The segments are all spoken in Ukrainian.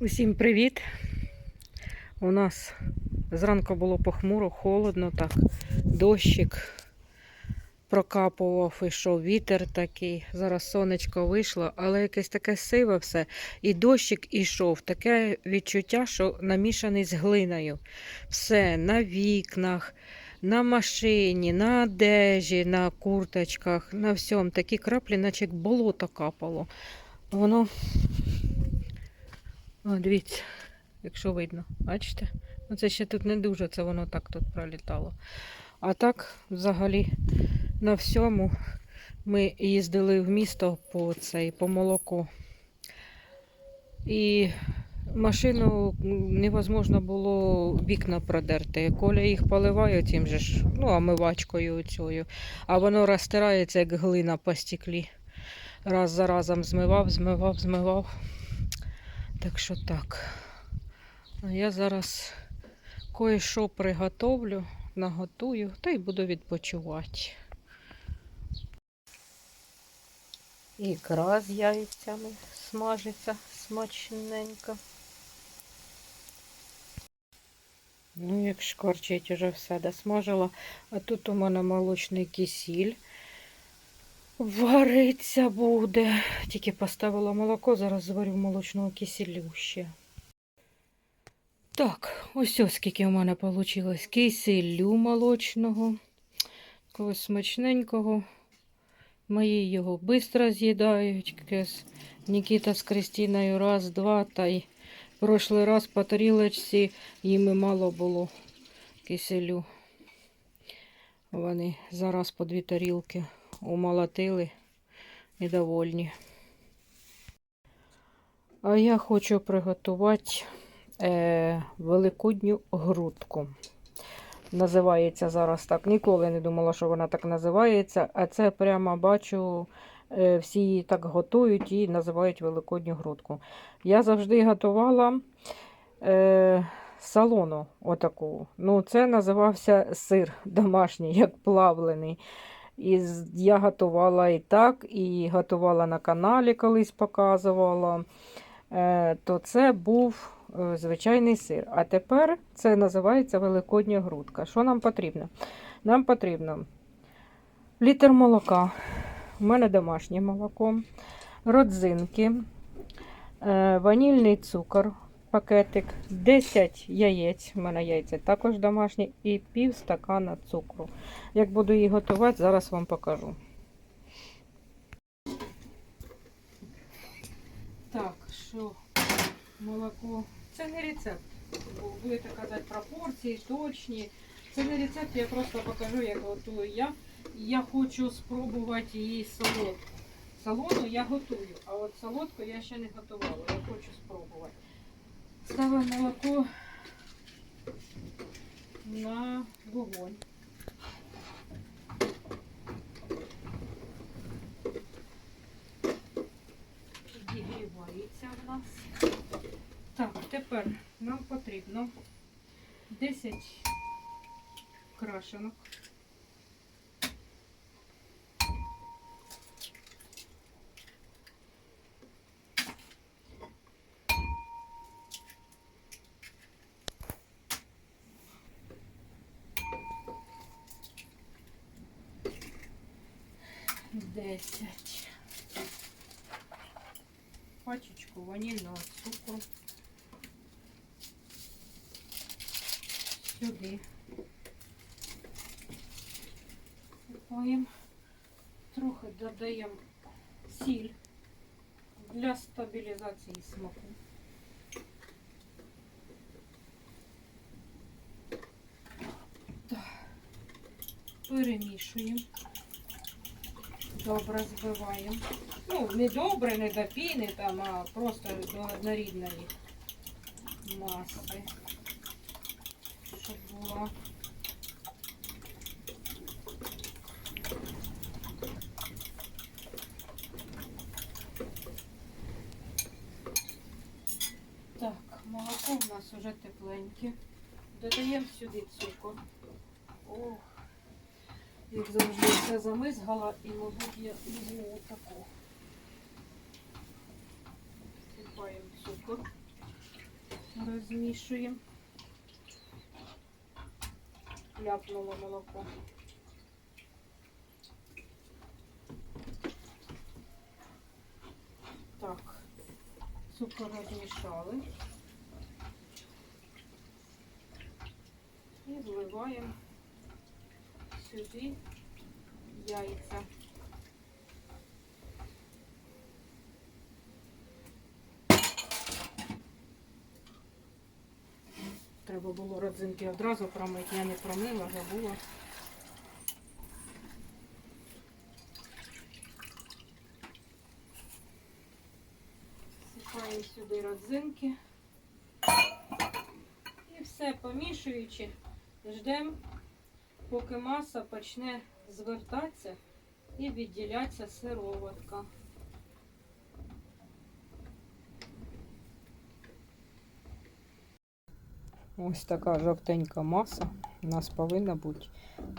Усім привіт! У нас зранку було похмуро, холодно, так, дощик прокапував, ішов вітер такий. Зараз сонечко вийшло, але якесь таке сиве все. І дощик ішов. Таке відчуття, що намішаний з глиною. Все на вікнах, на машині, на одежі, на курточках, на всьому. Такі краплі, наче як болото капало. Воно о, дивіться, якщо видно, бачите? Ну це ще тут не дуже, це воно так тут пролітало. А так, взагалі, на всьому ми їздили в місто по цей, по молоко. І машину невозможно було вікна продерти. Коля їх поливає цим же ж, ну, омивачкою цією, а воно розтирається, як глина по стеклі. Раз за разом змивав, змивав, змивав. Так що так. А я зараз кое-що приготовлю, наготую та й буду відпочивати. Ікра з яйцями смажиться смачненько. Ну, як шкорчить уже все досмажила. А тут у мене молочний кисіль. Вариться буде. Тільки поставила молоко, зараз зварю молочного кисілю ще. Так, ось ось скільки у мене вийшло. Киселю молочного. Когось смачненького. Мої його швидко з'їдають. Нікіта з Кристиною раз, два. Та й прошлий раз по тарілочці їм і мало було киселю. Вони зараз по дві тарілки умолотили і довольні. А я хочу приготувати е, великодню грудку. Називається зараз так. Ніколи не думала, що вона так називається. А це прямо бачу, е, всі її так готують і називають великодню грудку. Я завжди готувала е, салону отаку. Ну, це називався сир домашній, як плавлений. І я готувала і так, і готувала на каналі, колись показувала. Е, то це був е, звичайний сир. А тепер це називається великодня грудка. Що нам потрібно? Нам потрібно літр молока. У мене домашнє молоко, родзинки, е, ванільний цукор, пакетик, 10 яєць. У мене яйця також домашні, і пів стакана цукру. Як буду її готувати, зараз вам покажу. Так, що молоко. Це не рецепт. Будете казати пропорції, точні. Це не рецепт, я просто покажу, як готую я. Я хочу спробувати її солодку. Солону я готую, а от солодку я ще не готувала. Я хочу спробувати. Ставимо молоко на вогонь. Підігрівається в нас. Так, тепер нам потрібно 10 крашенок. Десять. Пачечку ванільного цукру. Сюди. Сипаємо. Трохи додаємо сіль для стабілізації смаку. Так. Перемішуємо. Добре збиваємо. Ну, не добре, не до там, а просто до однорідної маси. Щоб була. Так, молоко у нас уже тепленьке. Додаємо сюди цукор. Ох. Як завжди все замизгала і, мабуть, я візьму отаку. Сипаємо цукор. Розмішуємо. Ляпнуло молоко. Так, цукор розмішали. І вливаємо сюди яйця. Треба було родзинки одразу промити. Я не промила, забула. Сипаємо сюди родзинки. І все помішуючи, ждемо, поки маса почне звертатися і відділятися сироватка. Ось така жовтенька маса у нас повинна бути.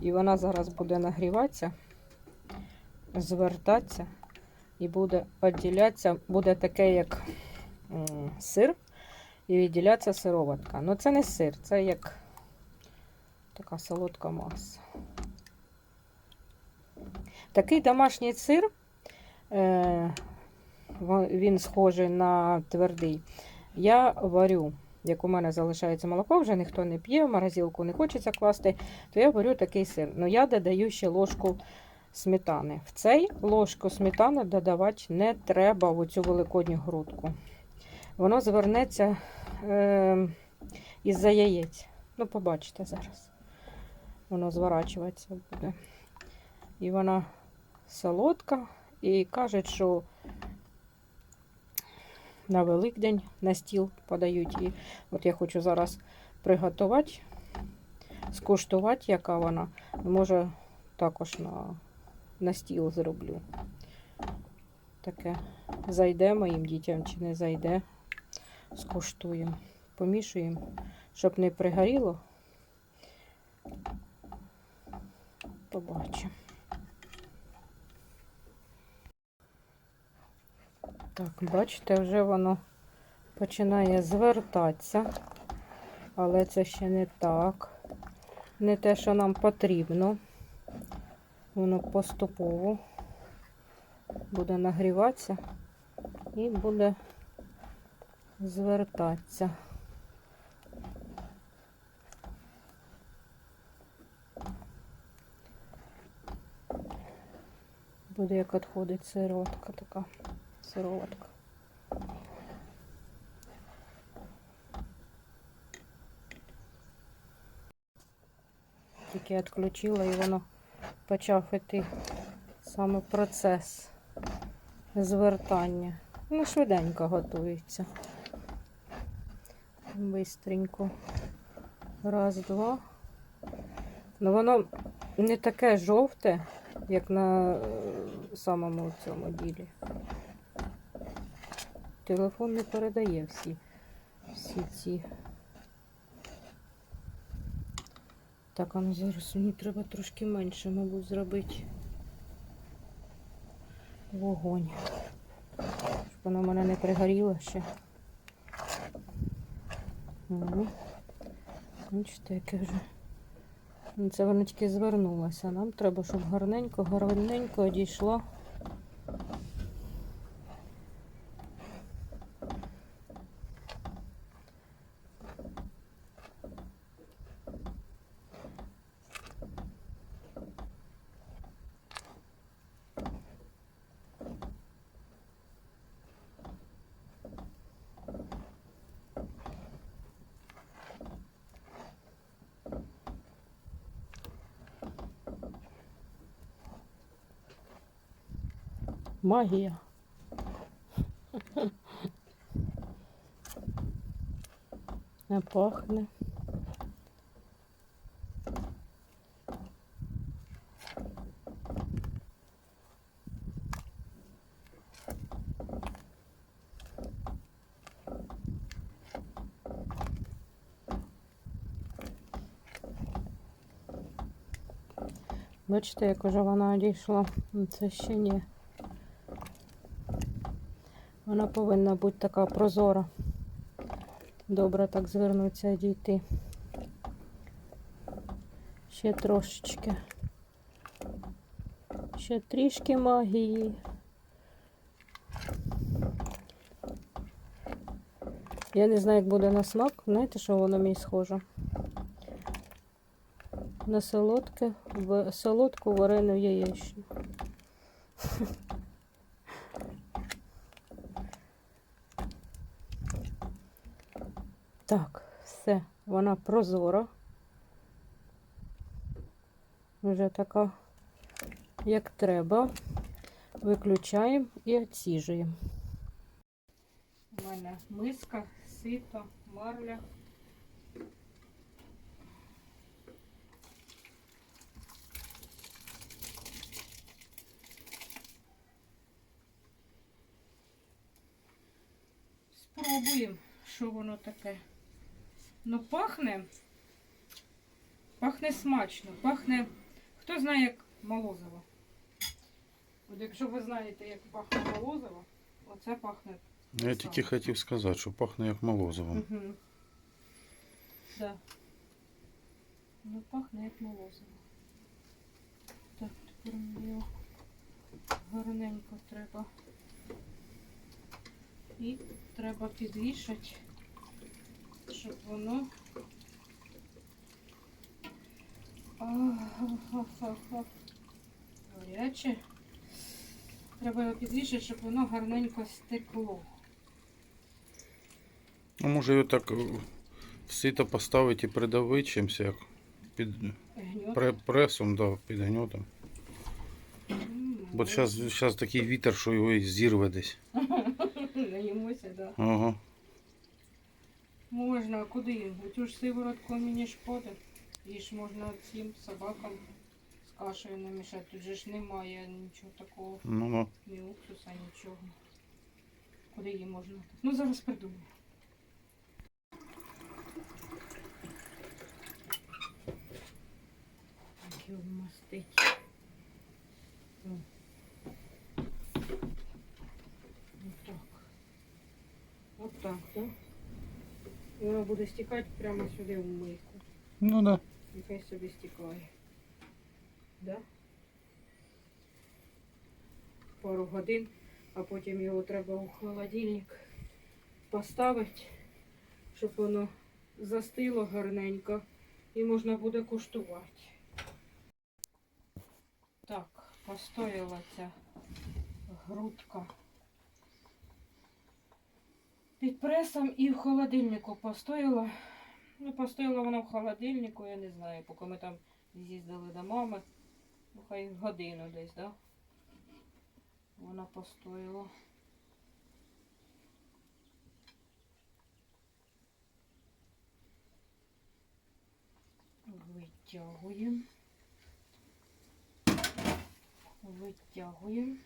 І вона зараз буде нагріватися, звертатися і буде відділятися, буде таке, як сир, і відділятися сироватка. Ну це не сир, це як така солодка маса. Такий домашній сир, е, він схожий на твердий. Я варю як у мене залишається молоко, вже ніхто не п'є, в морозилку не хочеться класти, то я беру такий сир. Ну я додаю ще ложку сметани. В цей ложку сметани додавати не треба в цю великодню грудку. Воно звернеться е, із-за яєць. Ну, побачите зараз. Воно зворачуватися буде. І вона солодка. І кажуть, що на Великдень на стіл подають. І от я хочу зараз приготувати, скуштувати, яка вона. Може, також на, на стіл зроблю. Таке зайде моїм дітям чи не зайде. Скуштуємо. Помішуємо, щоб не пригоріло. Побачимо. Так, бачите, вже воно починає звертатися, але це ще не так. Не те, що нам потрібно. Воно поступово буде нагріватися і буде звертатися. Буде як відходить сироватка така сироватка. Тільки відключила і воно почав іти саме процес звертання. Ну, швиденько готується. Бистренько. Раз, два. Ну воно не таке жовте, як на е, самому цьому ділі. Телефон не передає всі, всі ці. Так, а ну зараз мені треба трошки менше, мабуть, зробити вогонь. Щоб воно в мене не пригоріло ще. Бачите, яке вже. Ну, Це воно тільки звернулося. Нам треба, щоб гарненько, гарненько одійшла. Магія. Не пахне. Бачите, як уже вона одійшла. Це ще ні. Вона повинна бути така прозора. Добре так звернуться і дійти. Ще трошечки. Ще трішки магії. Я не знаю, як буде на смак. Знаєте, що воно мені схоже? На солодке, в солодку варену яєчню. Так, все, вона прозора. Вже така, як треба. Виключаємо і відсіжуємо. У мене миска, сито, марля. Спробуємо, що воно таке. Ну, пахне. Пахне смачно. Пахне. Хто знає, як молозиво. От якщо ви знаєте, як пахне молозиво, оце пахне. Ну, Я тільки хотів сказати, що пахне як молозивом. Угу. Да. Ну, пахне як молозиво. Так, тепер мені його гарненько треба. І треба підвішати, щоб воно. Гаряче. Треба його підвішати, щоб воно гарненько стекло. Ну, може його так е, в сито поставити і придавити чимось, як під пре- пресом, да, під гньотом. Бо зараз такий вітер, що його і зірве десь. Наїмося, да. Ага. Можна, а куди? Цю ж сиворотку мені шкода. Її ж можна цим собакам з кашею намішати. Тут же ж немає нічого такого, Ну, ну. ні уксуса, нічого. Куди її можна? Ну зараз придумаю. Так його вмастить. О. Отак. Отак, так? І воно буде стікати прямо сюди в мийку. Ну да. І хай собі стікає. Да? Пару годин, а потім його треба у холодильник поставити, щоб воно застило гарненько і можна буде куштувати. Так, постояла ця грудка. Під пресом і в холодильнику постояла. Ну, постояла вона в холодильнику, я не знаю, поки ми там з'їздили до мами. Ну, хай годину десь, да? Вона постояла. Витягуємо. Витягуємо.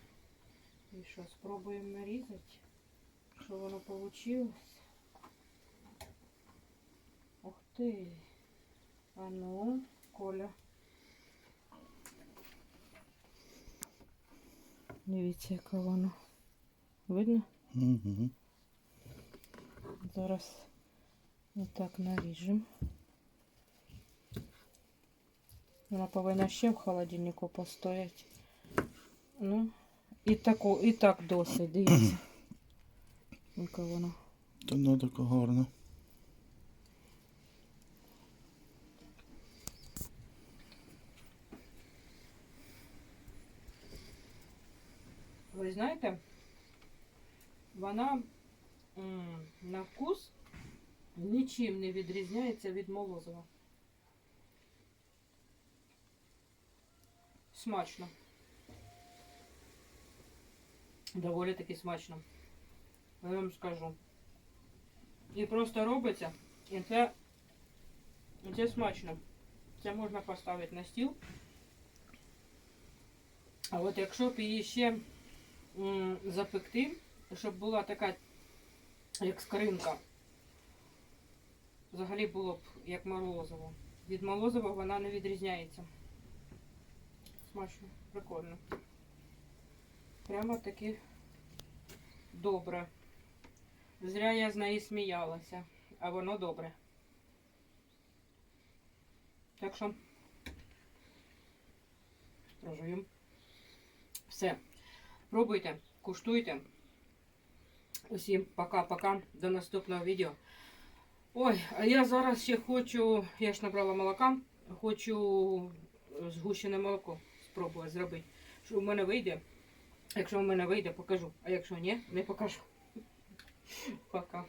І що, спробуємо нарізати, що воно вийшло. Ух ти. А ну, Коля. Дивіться, яка воно. Видно? Угу. Зараз отак наріжемо. Вона повинна ще в холодильнику постояти. Ну, і, таку, і так досить, дивіться. Яка вона. Та ну така гарна. Ви знаєте, вона м, на вкус нічим не відрізняється від молозива. Смачно. Доволі таки смачно. Я вам скажу. І просто робиться. І це, і це смачно. Це можна поставити на стіл. А от якщо б її ще м, запекти, щоб була така, як скринка, взагалі було б як морозиво. Від морозива вона не відрізняється. Смачно, прикольно. Прямо таки добре. Зря я з неї сміялася. а воно добре. Так що прожуємо. Все. Пробуйте, куштуйте. Усім пока-пока. До наступного відео. Ой, а я зараз ще хочу, я ж набрала молока, хочу згущене молоко спробувати зробити. Що в мене вийде. Якщо в мене вийде, покажу. А якщо ні, не покажу. Пока.